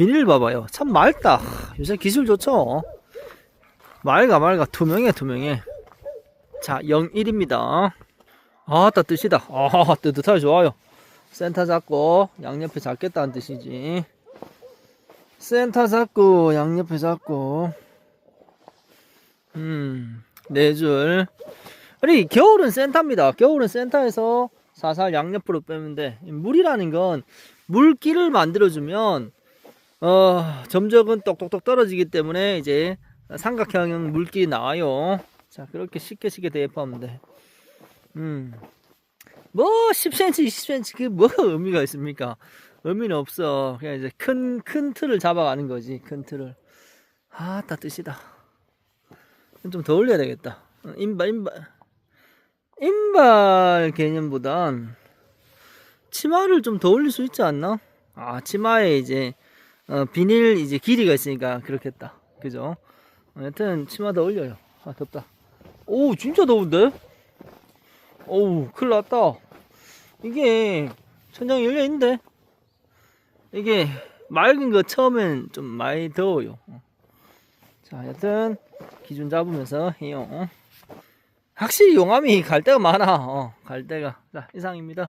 비닐 봐봐요. 참 맑다. 하, 요새 기술 좋죠? 맑아, 맑아. 투명해, 투명해. 자, 01입니다. 아 따, 뜻이다. 아, 뜨뜻하게 좋아요. 센터 잡고, 양옆에 잡겠다는 뜻이지. 센터 잡고, 양옆에 잡고. 음, 네 줄. 아니, 겨울은 센터입니다. 겨울은 센터에서 사살 양옆으로 돼. 물이라는 건 물기를 만들어주면, 어, 점적은 똑똑똑 떨어지기 때문에 이제 삼각형 물기 나와요. 자, 그렇게 쉽게 쉽게 대입하면 돼. 음. 뭐, 10cm, 20cm, 그게 뭐 의미가 있습니까? 의미는 없어. 그냥 이제 큰, 큰 틀을 잡아가는 거지, 큰 틀을. 아, 따 뜻이다. 좀 더 올려야 되겠다. 어, 인발, 인발. 인발 개념보단 치마를 좀 더 올릴 수 있지 않나? 아, 치마에 이제 어, 비닐 이제 길이가 있으니까 그렇겠다. 그죠? 어, 여튼 치마 더 올려요. 아, 덥다. 오, 진짜 더운데? 오우, 큰일 났다. 이게 천장이 열려 있는데 이게 맑은 거 처음엔 좀 많이 더워요. 어. 자, 여튼 기준 잡으면서 해요. 확실히 용암이 갈 데가 많아. 어, 갈 데가. 자, 이상입니다.